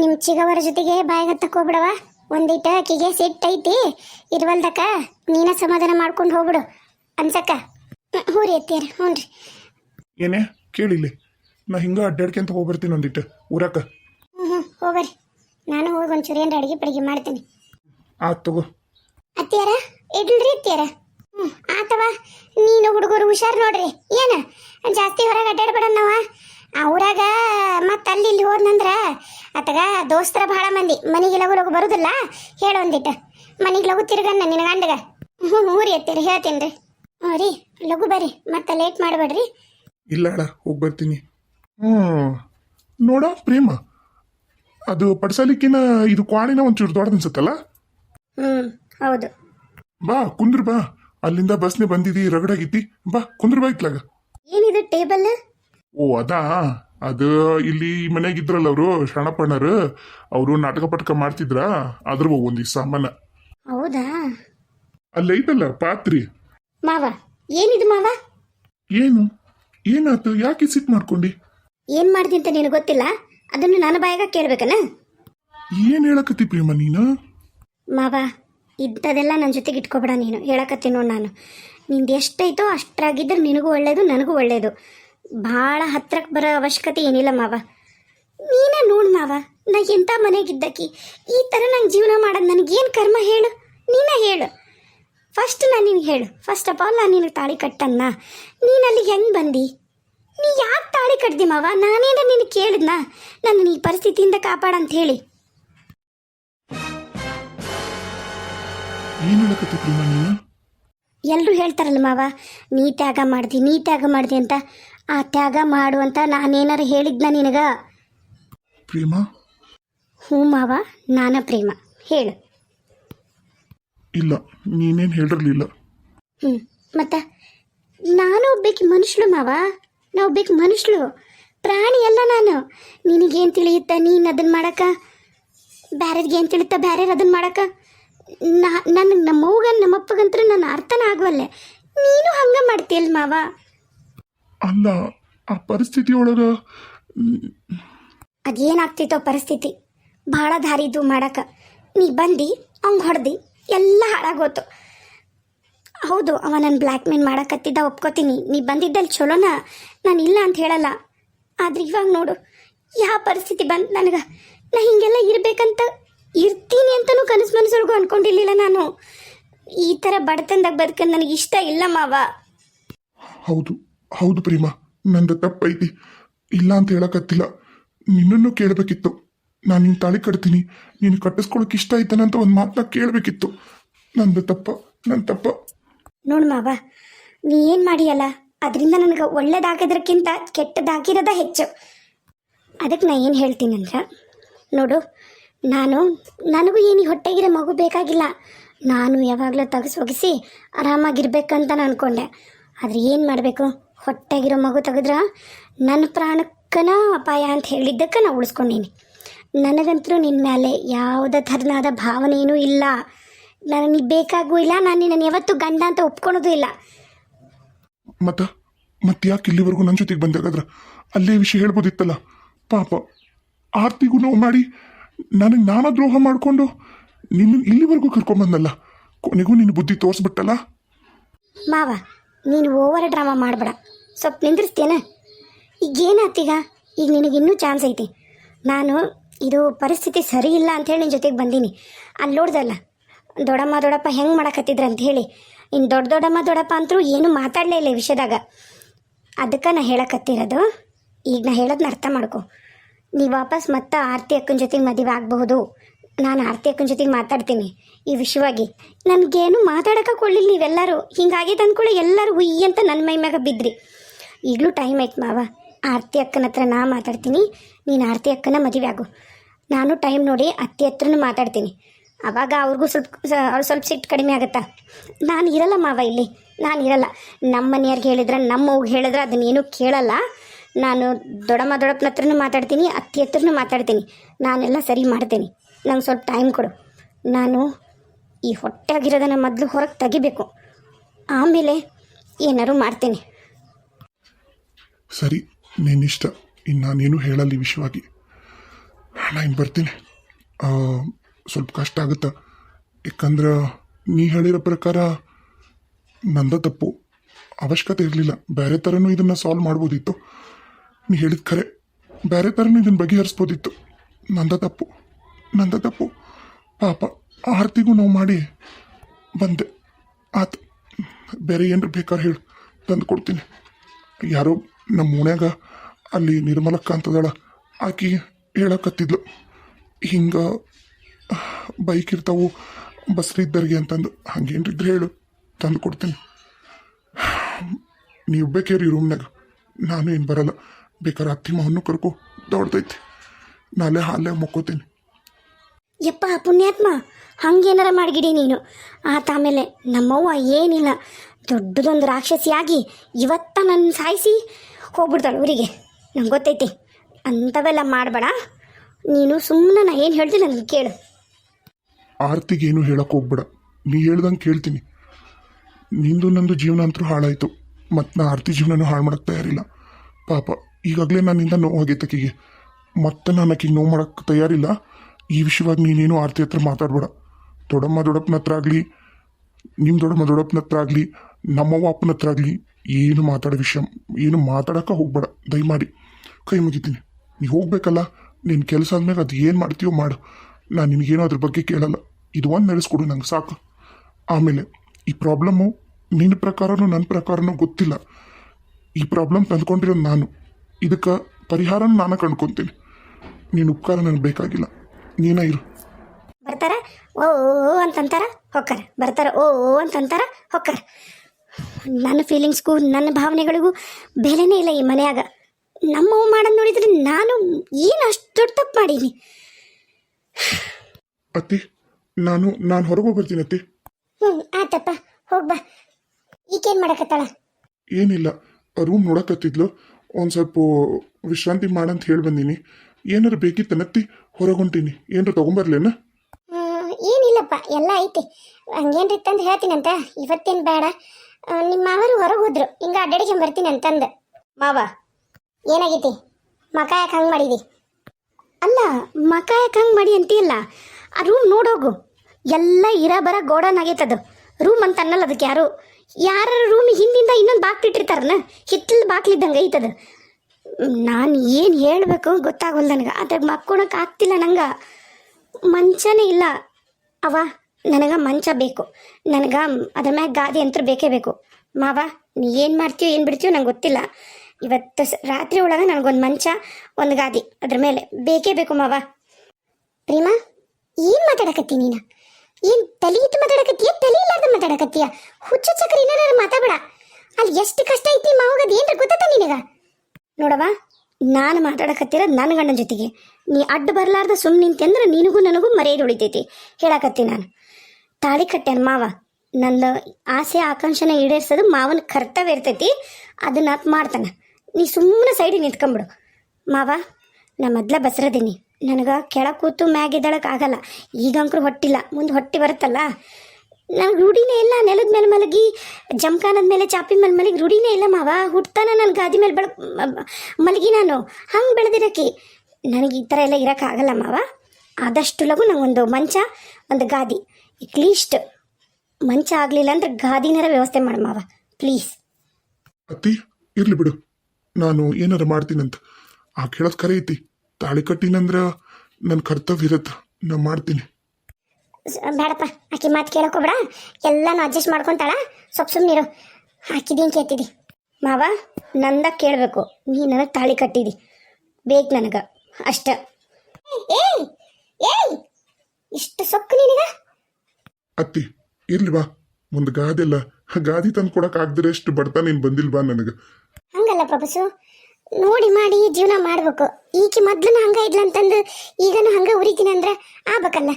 ನಿಮ್ಮ ಚಿಗವರ ಜೊತೆಗೆ ಬಾಯಿಗೆ ಹೋಗ್ಬಿಡವ ಒಂದಿಟ ಅಕ್ಕಿಗೆ ಸೆಟ್ ಐತಿ. ಇರ್ವಲ್ದಕ್ಕ ನೀನ ಸಮಾಧಾನ ಮಾಡ್ಕೊಂಡು ಹೋಗ್ಬಿಡು. ಅನ್ಸಕ್ಕ? ಹೂರಿ ಹ್ಞೂ ರೀ ಅತ್ತಿಯರ ಹ್ಞೂ ರೀ ಏನೇ ಕೇಳಿಲ್ಲಿ ನಾ ಹಿಂಗ ಅಡ್ಡಾಡ್ಕೊಂತ ಹೋಗ್ಬರ್ತೀನಿ ಒಂದಿಟ್ಟು ಊರಕ್ಕ ಹ್ಞೂ ಹ್ಞೂ ಹೋಗ್ರಿ. ನಾನು ಹೋಗಿ ಒಂಚೂರು ಏನು ಅಡುಗೆ ಪಡಿಗೆ ಮಾಡ್ತೀನಿ. ಆತ್ ತಗೋ. ಅತ್ತಿಯಾರ ಇಡ್ಲ್ರಿ ಅತ್ತಿಯಾರ? ಹ್ಞೂ ಆತವ. ನೀನು ಹುಡುಗರು ಹುಷಾರ್ ನೋಡ್ರಿ. ಏನ? ಜಾಸ್ತಿ ಹೊರಗೆ ಅಡ್ಡಾಡ್ಬೇಡ ನಾವ. ಆ ಊರಾಗ ಮತ್ತೆ ಅಲ್ಲಿ ಇಲ್ಲಿ ಹೋದ್ನಂದ್ರ ಅತಗ ದೋಸ್ತರ ಭಾಳ ಮಂದಿ. ಮನೆಗೆ ಲಗು ಲಗು ಬರುದಿಲ್ಲ. ಹೇಳು ಒಂದಿಟ್ಟ ಮನೆಗೆ ಲಗು ತಿರ್ಗನ್ನ ನಿನ್ನ ಗಂಡಗ. ಹ್ಞೂ ಹ್ಞೂ ರೀ ಅತ್ತೀರಿ ಹೇಳ್ತೀನಿ ರೀ. ಹ್ಞೂ ರೀ ಲಗು ಬರ್ರಿ. ಮತ್ತೆ ಲೇಟ್ ಮಾಡಬೇಡ್ರಿ. ಇಲ್ಲ ಅಣ್ಣ ಹೋಗಿ ಬರ್ತೀನಿ. ಹ್ಮ್ ನೋಡ ಪ್ರೇಮ. ಅದು ಪಡ್ಸಲಿಕ್ಕಿನ ಇದು ಕ್ವಾಣಿನ ಒಂಚೂರು ದೊಡ್ಡದು ಅನ್ಸುತ್ತಲ್ಲ? ಹ್ಞೂ ಹೌದು. ಬಾ ಕುಂದ್ರು ಬಾ. ಅಲ್ಲಿಂದ ಬಸ್ನೆ ಬಂದಿದಿ ರಗಡಾಗಿದ್ದಿ. ಬಾ ಕುಂದ್ರ ಬಾ ಇತ್ಲಾಗ. ಏನಿದು ಟೇಬಲ್? ಓ ಅದಾ? ಅದು ಇಲ್ಲಿ ಮನೆಯಾಗಿದ್ರಲ್ಲ ಅವರು ಶರಣಪ್ಪಣ್ಣರು ಅವರು ನಾಟಕ ಪಟಕ ಮಾಡ್ತಿದ್ರ? ಅದ್ರ ಒಂದಿಷ್ಟು ಸಾಮಾನ. ಹೌದಾ? ಅಲ್ಲೈತಲ್ಲ ಪಾತ್ರಿ. ಮಾವ ಏನಿದು ಮಾವ? ಏನು? ಏನಾತು? ಯಾಕೆ ಸಿಟ್ ಮಾಡ್ಕೊಂಡಿ? ಏನು ಮಾಡ್ದಿ ಅಂತ ನಿನಗೆ ಗೊತ್ತಿಲ್ಲ? ಅದನ್ನು ನನ್ನ ಬಾಯಾಗ ಕೇಳ್ಬೇಕನ? ಏನ್ ಹೇಳಕತ್ತಿ ಪ್ರೇಮ ನೀನು? ಮಾವ ಇಂಥದೆಲ್ಲ ನನ್ನ ಜೊತೆಗೆ ಇಟ್ಕೊಬೇಡ ನೀನು. ಹೇಳಕತ್ತೀನಿ ನೋಡು ನಾನು. ನಿಂದು ಎಷ್ಟೈತೋ ಅಷ್ಟಾಗಿದ್ರೆ ನಿನಗೂ ಒಳ್ಳೇದು ನನಗೂ ಒಳ್ಳೇದು. ಭಾಳ ಹತ್ರಕ್ಕೆ ಬರೋ ಅವಶ್ಯಕತೆ ಏನಿಲ್ಲ ಮಾವ. ನೀನೇ ನೋಡು ಮಾವ ನಾ ಎಂಥ ಮನೆಗಿದ್ದಕ್ಕಿ? ಈ ಥರ ನಂಗೆ ಜೀವನ ಮಾಡೋದು ನನಗೇನು ಕರ್ಮ ಹೇಳು? ನೀನೇ ಹೇಳು. ಫಸ್ಟ್ ನಾನು ನಿನಗೆ ಹೇಳು. ಫಸ್ಟ್ ಆಫ್ ಆಲ್ ನಾನು ನಿನಗೆ ತಾಳಿ ಕಟ್ಟನ್ನ. ನೀನು ಅಲ್ಲಿ ಹೆಂಗೆ ಬಂದಿ? ನೀ ಯಾಕೆ ತಾಳಿ ಕಟ್ದಿ ಮಾವ? ನಾನೇನ ನಿನಗೆ ಕೇಳಿದ್ನಾ? ನನ್ನ ಈ ಪರಿಸ್ಥಿತಿಯಿಂದ ಕಾಪಾಡ ಅಂತ ಹೇಳಿ. ಏನ್ ಹೇಳಕತ್ತಿ ಪ್ರೇಮ ನೀನು? ಎಲ್ಲರೂ ಹೇಳ್ತಾರಲ್ಲ ಮಾವ ನೀ ತ್ಯಾಗ ಮಾಡ್ದಿ ನೀ ತ್ಯಾಗ ಮಾಡ್ದಿ ಅಂತ. ಆ ತ್ಯಾಗ ಮಾಡು ಅಂತ ನಾನೇನಾರು ಹೇಳಿದ್ನ ನಿನಗ? ಪ್ರೇಮ? ಹ್ಞೂ ಮಾವ ನಾನ ಪ್ರೇಮ. ಹೇಳು. ಇಲ್ಲ ನೀನೇನ್ ಹೇಳಿರಲಿಲ್ಲ. ಹ್ಞೂ ಮತ್ತ ನಾನು ಒಬ್ಬಾಕಿ ಮನುಷ್ಯಳು ಮಾವ ನಾ ಒಬ್ಬಾಕಿ ಮನುಷ್ಯಳು. ಪ್ರಾಣಿ ಅಲ್ಲ ನಾನು. ನಿನಗೇನು ತಿಳಿಯುತ್ತ ನೀನು ಅದನ್ನು ಮಾಡಕ್ಕ ಏನು ತಿಳಿಯುತ್ತ ಬ್ಯಾರೆ ಅದನ್ನು ಮಾಡಕ್ಕ ನಾ ನನಗೆ ನಮ್ಮವ್ಗ ನಮ್ಮಪ್ಪಗಂತ್ರ ನನ್ನ ಅರ್ಥನ ಆಗವಲ್ಲೆ. ನೀನು ಹಂಗೆ ಮಾಡ್ತೀಯಲ್ಲ ಮಾವ? ಅಲ್ಲ ಆ ಪರಿಸ್ಥಿತಿ ಒಳಗ ಅದೇನಾಗ್ತಿತ್ತೋ ಪರಿಸ್ಥಿತಿ. ಭಾಳ ದಾರಿದ್ದು ಮಾಡಕ. ನೀ ಬಂದು ಅವಂಗೆ ಹೊಡೆದು ಎಲ್ಲ ಹಾಳಾಗೋತು. ಹೌದು ಅವ ನನ್ನ ಬ್ಲ್ಯಾಕ್ ಮೇಲ್ ಮಾಡಕತ್ತಿದ್ದ ಒಪ್ಕೋತೀನಿ. ನೀ ಬಂದಿದ್ದಲ್ಲಿ ಚಲೋನ? ನಾನು ಇಲ್ಲ ಅಂತ ಹೇಳಲ್ಲ. ಆದ್ರೆ ಇವಾಗ ನೋಡು ಯಾವ ಪರಿಸ್ಥಿತಿ ಬಂತು ನನಗೆ? ನಾ ಹಿಂಗೆಲ್ಲ ಇರ್ಬೇಕಂತ ಇರ್ತೀನಿ ಅಂತಲೂ ಕನಸು ಮನಸ್ಸೊಳಗೂ ಅನ್ಕೊಂಡಿರ್ಲಿಲ್ಲ ನಾನು. ಈ ಥರ ಬಡತನದಾಗ ಬದುಕಂದು ನನಗೆ ಇಷ್ಟ ಇಲ್ಲ ಮಾವ. ಹೌದು. ಹೌದು ಪ್ರೇಮ, ನಂದು ತಪ್ಪೈತಿ. ಇಲ್ಲ ಅಂತ ಹೇಳಕತ್ತಿಲ್ಲ ನಿನ್ನನ್ನು ಕೇಳಬೇಕಿತ್ತು. ನಾನು ನಿನ್ನ ತಾಳಿ ಕಟ್ತೀನಿ. ನೀನು ಕಟ್ಟಿಸ್ಕೊಳಕ್ ಇಷ್ಟ ಆಯ್ತಾನಂತ ಒಂದು ಮಾತನ್ನ ಕೇಳಬೇಕಿತ್ತು. ನಂದು ತಪ್ಪ ನನ್ನ ತಪ್ಪ. ನೋಡು ಮಾವ, ನೀ ಏನು ಮಾಡಿಯಲ್ಲ? ಅದರಿಂದ ನನಗೆ ಒಳ್ಳೇದಾಗೋದ್ರಕ್ಕಿಂತ ಕೆಟ್ಟದಾಗಿರೋದ ಹೆಚ್ಚು. ಅದಕ್ಕೆ ನಾ ಏನು ಹೇಳ್ತೀನಂದ್ರೆ ನೋಡು, ನಾನು, ನನಗೂ ಏನು ಹೊಟ್ಟೆಗಿರೋ ಮಗು ಬೇಕಾಗಿಲ್ಲ. ನಾನು ಯಾವಾಗಲೂ ತಗಸೊಗಿಸಿ ಆರಾಮಾಗಿರ್ಬೇಕಂತ ನಾನು ಅನ್ಕೊಂಡೆ. ಆದರೆ ಏನು ಮಾಡಬೇಕು? ಹೊಟ್ಟೆಗಿರೋ ಮಗು ತೆಗೆದ್ರೆ ನನ್ನ ಪ್ರಾಣಕ್ಕನ ಅಪಾಯ ಅಂತ ಹೇಳಿದ್ದಕ್ಕೆ ನಾ ಉಳಿಸ್ಕೊಂಡೀನಿ. ನನಗಂತರೂ ನಿನ್ನ ಮೇಲೆ ಯಾವುದೇ ಥರನಾದ ಭಾವನೆಯೂ ಇಲ್ಲ. ನನಗೆ ಬೇಕಾಗೂ ಇಲ್ಲ ನಾನು ನಿನ್ನ ಯಾವತ್ತೂ ಗಂಡ ಅಂತ ಒಪ್ಕೊಳೋದು ಇಲ್ಲ. ಮತ್ತ ಮತ್ತೆ ಯಾಕೆ ಇಲ್ಲಿವರೆಗೂ ನನ್ನ ಜೊತೆಗೆ ಬಂದಾಗಾದ್ರ? ಅಲ್ಲೇ ವಿಷಯ ಹೇಳ್ಬೋದಿತ್ತಲ್ಲ? ಪಾಪ ಆರ್ತಿಗೂ ನೋವು ಮಾಡಿ ನನಗೆ ನಾನು ದ್ರೋಹ ಮಾಡಿಕೊಂಡು ನಿನ್ನ ಇಲ್ಲಿವರೆಗೂ ಕರ್ಕೊಂಡ್ಬಂದಲ್ಲ ಕೊನೆಗೂ ನಿನ್ನ ಬುದ್ಧಿ ತೋರಿಸ್ಬಿಟ್ಟಲ್ಲ? ಮಾವ ನೀನು ಓವರ್ ಡ್ರಾಮಾ ಮಾಡಬೇಡ. ಸ್ವಲ್ಪ ನಿಂದ್ರಿಸ್ತೇನ ಈಗ ಏನಾತೀಗ ಈಗ ನಿನಗೆ ಇನ್ನೂ ಚಾನ್ಸ್ ಐತಿ. ನಾನು ಇದು ಪರಿಸ್ಥಿತಿ ಸರಿ ಇಲ್ಲ ಅಂಥೇಳಿ ನಿನ್ನ ಜೊತೆಗೆ ಬಂದೀನಿ. ಅಲ್ಲಿ ನೋಡ್ದಲ್ಲ, ದೊಡ್ಡಮ್ಮ ದೊಡ್ಡಪ್ಪ ಹೆಂಗೆ ಮಾಡಕತ್ತಿದ್ರು ಅಂತ ಹೇಳಿ. ಇನ್ನು ದೊಡ್ಡ ದೊಡ್ಡಮ್ಮ ದೊಡ್ಡಪ್ಪ ಅಂತರೂ ಏನೂ ಮಾತಾಡಲೇ ಇಲ್ಲ ವಿಷಯದಾಗ. ಅದಕ್ಕೆ ನಾ ಹೇಳಕತ್ತಿರೋದು, ಈಗ ನಾ ಹೇಳೋದನ್ನ ಅರ್ಥ ಮಾಡ್ಕೊ. ನೀ ವಾಪಸ್ ಮತ್ತೆ ಆರತಿ ಅಕ್ಕನ ಜೊತೆಗೆ ಮದುವೆ ಆಗಬಹುದು. ನಾನು ಆರತಿ ಅಕ್ಕನ ಜೊತೆಗೆ ಮಾತಾಡ್ತೀನಿ, ಈ ವಿಷಯವಾಗಿ ನನಗೇನು ಮಾತಾಡೋಕೆ ಕೊಡಲಿಲ್ಲ ನೀವೆಲ್ಲರೂ. ಹಿಂಗಾಗಿ ಅಂದ್ಕೊಳ್ಳಿ ಎಲ್ಲರೂ ಹುಯ್ಯಿ ಅಂತ ನನ್ನ ಮೈ ಮ್ಯಾಗ ಬಿದ್ರಿ. ಈಗಲೂ ಟೈಮ್ ಆಯ್ತು ಮಾವ. ಆರತಿ ಅಕ್ಕನ ಹತ್ರ ನಾ ಮಾತಾಡ್ತೀನಿ, ನೀನು ಆರತಿ ಅಕ್ಕನ ಮದುವೆ ಆಗು. ನಾನು ಟೈಮ್ ನೋಡಿ ಅತ್ತಿ ಹತ್ರನೂ ಮಾತಾಡ್ತೀನಿ. ಆವಾಗ ಅವ್ರಿಗೂ ಸ್ವಲ್ಪ, ಅವ್ರು ಸ್ವಲ್ಪ ಸಿಟ್ಟು ಕಡಿಮೆ ಆಗುತ್ತಾ? ನಾನು ಇರಲ್ಲ ಮಾವ ಇಲ್ಲಿ. ನಾನು ಇರಲ್ಲ. ನಮ್ಮ ಮನೆಯವ್ರಿಗೆ ಹೇಳಿದ್ರೆ ನಮ್ಮ ಅವ್ಗೆ ಹೇಳಿದ್ರೆ ಅದನ್ನೇನು ಕೇಳಲ್ಲ. ನಾನು ದೊಡ್ಡಮ್ಮ ದೊಡಪ್ಪನ ಹತ್ರನೂ ಮಾತಾಡ್ತೀನಿ, ಅತ್ತಿ ಹತ್ರನೂ ಮಾತಾಡ್ತೀನಿ. ನಾನೆಲ್ಲ ಸರಿ ಮಾಡ್ತೀನಿ. ನಂಗೆ ಸ್ವಲ್ಪ ಟೈಮ್ ಕೊಡು. ನಾನು ಈ ಹೊಟ್ಟೆ ಆಗಿರೋದನ್ನು ಮೊದಲು ಹೊರಗೆ ತೆಗಿಬೇಕು. ಆಮೇಲೆ ಏನಾರು ಮಾಡ್ತೀನಿ. ಸರಿ, ನಿನ್ನಿಷ್ಟ. ಇನ್ನು ನಾನೇನು ಹೇಳಲ್ಲ ಈ ವಿಷಯವಾಗಿ. ನಾನು ಬರ್ತೀನಿ. ಸ್ವಲ್ಪ ಕಷ್ಟ ಆಗುತ್ತೆ. ಯಾಕಂದ್ರೆ ನೀ ಹೇಳಿರೋ ಪ್ರಕಾರ ನಂದ ತಪ್ಪು. ಅವಶ್ಯಕತೆ ಇರಲಿಲ್ಲ. ಬೇರೆ ಥರನೂ ಇದನ್ನು ಸಾಲ್ವ್ ಮಾಡ್ಬೋದಿತ್ತು. ನೀ ಹೇಳಿದ ಖರೆ. ಬೇರೆ ಥರನೂ ಇದನ್ನು ಬಗೆಹರಿಸ್ಬೋದಿತ್ತು. ನಂದ ತಪ್ಪು. ನಂದ ತಪ್ಪು ಪಾಪ ಆರತಿಗೂ ನಾವು ಮಾಡಿ ಬಂದೆ. ಆತು, ಬೇರೆ ಏನ್ರ ಬೇಕಾದ್ರೆ ಹೇಳು, ತಂದು ಕೊಡ್ತೀನಿ. ಯಾರೋ ನಮ್ಮ ಓಣ್ಯಾಗ ಅಲ್ಲಿ ನಿರ್ಮಲಕ್ಕ ಅಂತದಳ, ಆಕಿ ಹೇಳಕತ್ತಿದ್ಲು. ಹಿಂಗೆ ಬೈಕ್ ಇರ್ತಾವು ಬಸ್ರಿದ್ದರಿಗೆ ಅಂತಂದು. ಹಂಗೇನ್ರಿದ್ರೆ ಹೇಳು, ತಂದು ಕೊಡ್ತೀನಿ. ನೀವು ಬೇಕೇರಿ ರೂಮ್ನಾಗ ನಾನು ಏನು ಬರಲ್ಲ. ಬೇಕಾದ್ರೆ ಅತ್ತಿ ಮಾವನ್ನು ಕರ್ಕೊ, ದೊಡ್ಡದೈತಿ. ನಾಳೆ ಹಾಲೆ ಮಕ್ಕೋತೀನಿ. ಯಪ್ಪ, ಪುಣ್ಯಾತ್ಮ, ಹಂಗೇನಾರ ಮಾಡಿಗಿಡಿ ನೀನು. ಆತ ಆಮೇಲೆ, ನಮ್ಮವ್ವ ಏನಿಲ್ಲ, ದೊಡ್ಡದೊಂದು ರಾಕ್ಷಸಿಯಾಗಿ ಇವತ್ತ ನನ್ನ ಸಾಯಿಸಿ ಹೋಗ್ಬಿಡ್ತಾಳೆ ಊರಿಗೆ. ನಂಗೆ ಗೊತ್ತೈತಿ, ಅಂಥವೆಲ್ಲ ಮಾಡಬೇಡ. ನೀನು ಸುಮ್ಮನೆ ನಾ ಏನು ಹೇಳ್ತೀನಿ ನನಗೆ ಕೇಳು. ಆರ್ತಿಗೇನು ಹೇಳಕ್ಕೆ ಹೋಗ್ಬೇಡ. ನೀ ಹೇಳ್ದಂಗೆ ಕೇಳ್ತೀನಿ. ನಿಂದು ನಂದು ಜೀವನ ಅಂತೂ ಹಾಳಾಯಿತು. ಮತ್ತು ನಾ ಆರ್ತಿ ಜೀವನನೂ ಹಾಳು ಮಾಡಕ್ಕೆ ತಯಾರಿಲ್ಲ. ಪಾಪ, ಈಗಾಗಲೇ ನನ್ನಿಂದ ನೋವು ಆಕಿಗೆ. ಮತ್ತೆ ನಾನು ಆಕಿಗೆ ನೋವು ಮಾಡೋಕ್ಕೆ ತಯಾರಿಲ್ಲ. ಈ ವಿಷಯವಾಗಿ ನೀನೇನು ಆರತಿ ಹತ್ರ ಮಾತಾಡಬೇಡ. ದೊಡ್ಡಮ್ಮ ದೊಡ್ಡಪ್ಪನ ಹತ್ರ ಆಗಲಿ ನಿಮ್ಮ ದೊಡ್ಡಮ್ಮ ದೊಡ್ಡಪ್ಪನ ಹತ್ರ ಆಗಲಿ ನಮ್ಮವ್ವ ಅಪ್ಪನ ಹತ್ರ ಆಗಲಿ, ಏನು ಮಾತಾಡೋ ವಿಷಯ, ಏನು ಮಾತಾಡೋಕೆ ಹೋಗ್ಬೇಡ. ದಯಮಾಡಿ, ಕೈ ಮುಗಿತೀನಿ. ನೀ ಹೋಗ್ಬೇಕಲ್ಲ ನಿನ್ನ ಕೆಲಸ ಆದ್ಮೇಲೆ ಅದು ಏನು ಮಾಡ್ತೀಯೋ ಮಾಡು. ನಾನು ನಿನಗೇನು ಅದ್ರ ಬಗ್ಗೆ ಕೇಳಲ್ಲ. ಇದು ಒಂದು ನಡೆಸ್ಕೊಡು ನಂಗೆ ಸಾಕು. ಆಮೇಲೆ, ಈ ಪ್ರಾಬ್ಲಮ್ಮು ನಿನ್ನ ಪ್ರಕಾರನೂ ನನ್ನ ಪ್ರಕಾರನೂ ಗೊತ್ತಿಲ್ಲ. ಈ ಪ್ರಾಬ್ಲಮ್ ತಂದ್ಕೊಂಡಿರೋದು ನಾನು. ಇದಕ್ಕೆ ಪರಿಹಾರನೂ ನಾನು ಕಂಡ್ಕೊತೀನಿ. ನೀನು ಉಪಕಾರ ನನಗೆ ಬೇಕಾಗಿಲ್ಲ. ನೀನೇ ಇರು. ಬರ್ತಾರ? ಓ ಅಂತಂತಾರ? ಹೊಕ್ಕಾರ. ಬರ್ತಾರ? ಓ ಓ ಅಂತಂತಾರ? ಹೊಕ್ಕಾರ. ನನ್ನ ಫೀಲಿಂಗ್ಸ್ಗೂ ನನ್ನ ಭಾವನೆಗಳಿಗೂ ಬೆಲೆನೇ ಇಲ್ಲ ಈ ಮನೆಯಾಗ. ನಮ್ಮವ್ವ ಮಾಡೋದು ನೋಡಿದ್ರೆ ನಾನು ಏನು ಅಷ್ಟು ದೊಡ್ಡ ತಪ್ಪು ಮಾಡೀನಿ. ಅತ್ತಿ ನಾನು ನಾನು ಹೊರಗೆ ಬರ್ತೀನಿ ಅತ್ತಿ. ಹ್ಞೂ ಆತಪ್ಪ. ಹೋಗ್ಬಾ ಈಗೇನು ಮಾಡಕತ್ತಾಳ? ಏನಿಲ್ಲ. ರೂಮ್ ನೋಡಕತ್ತಿದ್ಲು. ಒಂದು ಸ್ವಲ್ಪ ವಿಶ್ರಾಂತಿ ಮಾಡಂತ ಹೇಳಿ ಬಂದೀನಿ. ಏನಾರು ಬೇಕಿತ್ತನತ್ತಿ ಹೊರಗೆ ಹೊಂಟೀನಿ ಏನಾರು ತೊಗೊಂಬರ್ಲೇನ? ಏನಿಲ್ಲಪ್ಪ ಎಲ್ಲ ಐತಿ. ಹಂಗೇನ್ರಿ ತಂದು ಹೇಳ್ತೀನಂತ? ಇವತ್ತೇನು ಬೇಡ. ನಿಮ್ಮ ಮಾವರು ಹೊರಗೆ ಹೋದ್ರು. ಹಿಂಗ ಅಡ್ಡಾಡಿಕೊಂಡ್ ಬರ್ತೀನಿ ಅಂತಂದು. ಮಾವ. ಏನಾಗೈತಿ? ಮಕ ಯಾಕೆ ಹಂಗೆ ಮಾಡಿದಿ? ಅಲ್ಲ ಮಕ ಯಾಕೆ ಹಂಗೆ ಮಾಡಿ ಅಂತೀಯಲ್ಲ? ಆ ರೂಮ್ ನೋಡೋಗು. ಎಲ್ಲ ಇರ ಬರ ಗೋಡನ್ ಆಗೈತದು. ರೂಮ್ ಅಂತ ಅನ್ನಲ್ಲ ಅದಕ್ಕೆ ಯಾರು? ಯಾರ ರೂಮ್ ಹಿಂದಿಂದ ಇನ್ನೊಂದು ಬಾಕ್ಲಿಟ್ಟಿರ್ತಾರನ ಹಿತ್ತಲ್ ಬಾಕ್ಲಿದ್ದಂಗೆ ಐತದು. ನಾನು ಏನು ಹೇಳಬೇಕು ಗೊತ್ತಾಗಲ್ಲ ನನಗೆ. ಅದ್ರಾಗ ಮಕ್ಕೊಳಕ್ಕೆ ಆಗ್ತಿಲ್ಲ ನಂಗೆ. ಮಂಚನೇ ಇಲ್ಲ. ಅವ ನನಗೆ ಮಂಚ ಬೇಕು. ನನಗೆ ಅದ್ರ ಮ್ಯಾಗ ಗಾದೆ ಅಂತೂ ಬೇಕೇ ಬೇಕು. ಮಾವ, ನೀ ಏನು ಮಾಡ್ತೀಯೋ ಏನು ಬಿಡ್ತೀಯೋ ನಂಗೆ ಗೊತ್ತಿಲ್ಲ. ಇವತ್ತು ರಾತ್ರಿ ಒಳಗೆ ನನಗೊಂದು ಮಂಚ, ಒಂದು ಗಾದಿ ಅದ್ರ ಮೇಲೆ ಬೇಕೇ ಬೇಕು ಮಾವ. ಪ್ರೇಮ, ಏನು ಮಾತಾಡಕತ್ತಿ ನೀನು? ಏನು ತಲೆ ಇಟ್ಟು ಮಾತಾಡಕತ್ತೀಯ? ತಲೆ ಇಲ್ಲಾರ್ದ ಮಾತಾಡಕತ್ತೀಯ? ಹುಚ್ಚು ಚಕ್ರ ಇನ್ನೇನಾದ್ರು ಮಾತಾಡಬೇಡ. ಅಲ್ಲಿ ಎಷ್ಟು ಕಷ್ಟ ಐತಿ ಮಾವಾಗ ಏನ್ರ ಗೊತ್ತಾತ ನಿನಗ? ನೋಡವ ನಾನು ಮಾತಾಡಕತ್ತಿರ ನನ್ನ ಗಂಡನ ಜೊತೆಗೆ. ನೀ ಅಡ್ಡ ಬರಲಾರ್ದ ಸುಮ್ಮನೆ ನಿಂತಂದ್ರೆ ನಿನಗೂ ನನಗೂ ಮರ್ಯಾದೆ ಉಳಿತೈತಿ. ಹೇಳಕತ್ತಿ ನಾನು. ತಾಳಿ ಕಟ್ಟ್ಯಾನ ಮಾವ. ನನ್ನ ಆಸೆ ಆಕಾಂಕ್ಷನ ಈಡೇರ್ಸೋದು ಮಾವನ ಕರ್ತವ್ಯ ಇರ್ತೈತಿ. ಅದನ್ನ ಮಾಡ್ತಾನ. ನೀ ಸುಮ್ಮನೆ ಸೈಡಿಗೆ ನಿಂತ್ಕೊಂಬಿಡು. ಮಾವ, ನಾ ಮೊದ್ಲ ಬಸರದೀನಿ. ನನಗೆ ಕೆಳ ಕೂತು ಮ್ಯಾಗಿದ್ದಳಕ್ಕೆ ಆಗಲ್ಲ. ಈಗಂಕ್ರು ಹೊಟ್ಟಿಲ್ಲ. ಮುಂದೆ ಹೊಟ್ಟಿ ಬರುತ್ತಲ್ಲ. ನನಗೆ ರೂಢಿನೇ ಇಲ್ಲ, ನೆಲದ ಮೇಲೆ ಮಲಗಿ, ಜಮ್ಕಾನದ ಮೇಲೆ, ಚಾಪಿ ಮೇಲೆ ಮಲಗಿ, ರೂಢಿನೇ ಇಲ್ಲ ಮಾವ. ಹುಟ್ತಾನ ನನ್ನ ಗಾದಿ ಮೇಲೆ ಬೆಳ ಮಲಗಿ ನಾನು. ಹಂಗೆ ಬೆಳೆದಿರಕ್ಕೆ. ನನಗೆ ಈ ಥರ ಎಲ್ಲ ಇರೋಕ್ಕಾಗಲ್ಲ ಮಾವ. ಆದಷ್ಟು ಲಗು ನಂಗೊಂದು ಮಂಚ, ಒಂದು ಗಾದಿ. ಅಟ್ಲೀಸ್ಟ್ ಮಂಚ ಆಗಲಿಲ್ಲ ಅಂದ್ರೆ ಗಾದಿನಾರ ವ್ಯವಸ್ಥೆ ಮಾಡು ಮಾವ. ಪ್ಲೀಸ್ ಅತ್ತಿ, ಇರ್ಲಿ ಬಿಡು. ನಾನು ಏನಾರ ಮಾಡ್ತೀನಂತ. ಆ ಕೇಳೋದು ಕರೆ ಐತಿ. ತಾಳಿ ಕಟ್ಟಿನಂದ್ರ ನನ್ನ ಕರ್ತವ್ಯ ಇರತ್ತ. ನಾ ಮಾಡ್ತೀನಿ. ಬೇಡಪ್ಪ ಆಕಿ ಮಾತು ಕೇಳಕೋಬೇಡ ಎಲ್ಲಾನು ಅಡ್ಜಸ್ಟ್ ಮಾಡ್ಕೊಂತಾಳ. ಸ್ವಲ್ಪ ಸುಮ್ಮನಿರು ಹಾಕಿದೀನಿ ಕೇಳ್ತಿದ್ದಿ ಮಾವ ನಂದ ಕೇಳಬೇಕು. ನೀ ನನಗೆ ತಾಳಿ ಕಟ್ಟಿದಿ. ಬೇಕು ನನಗೆ. ಅಷ್ಟ. ಏಯ್ ಏಯ್ ಇಷ್ಟು ಸೊಕ್ಕು ನಿನಗ? ಅತ್ತಿ ಇರ್ಲಿ ಬಾ. ಒಂದು ಗಾದೆಲ್ಲ ಗಾದಿ ತಂದು ಕೊಡಕ್ ಆಗದ್ರೆ ಎಷ್ಟು ಬಡ್ತಾ ನೀನು ಬಂದಿಲ್ವಾ ನನಗೆ. ಹಂಗಲ್ಲ ಪ್ರಭಸು. ನೋಡಿ ಮಾಡಿ ಜೀವನ ಮಾಡ್ಬೇಕು. ಈಕೆ ಮೊದ್ಲು ಹಂಗ ಇದ್ಲಂತಂದು ಈಗನು ಹಂಗ ಉರಿತೀನಿ ಅಂದ್ರೆ ಆಗ್ಬೇಕಲ್ಲ.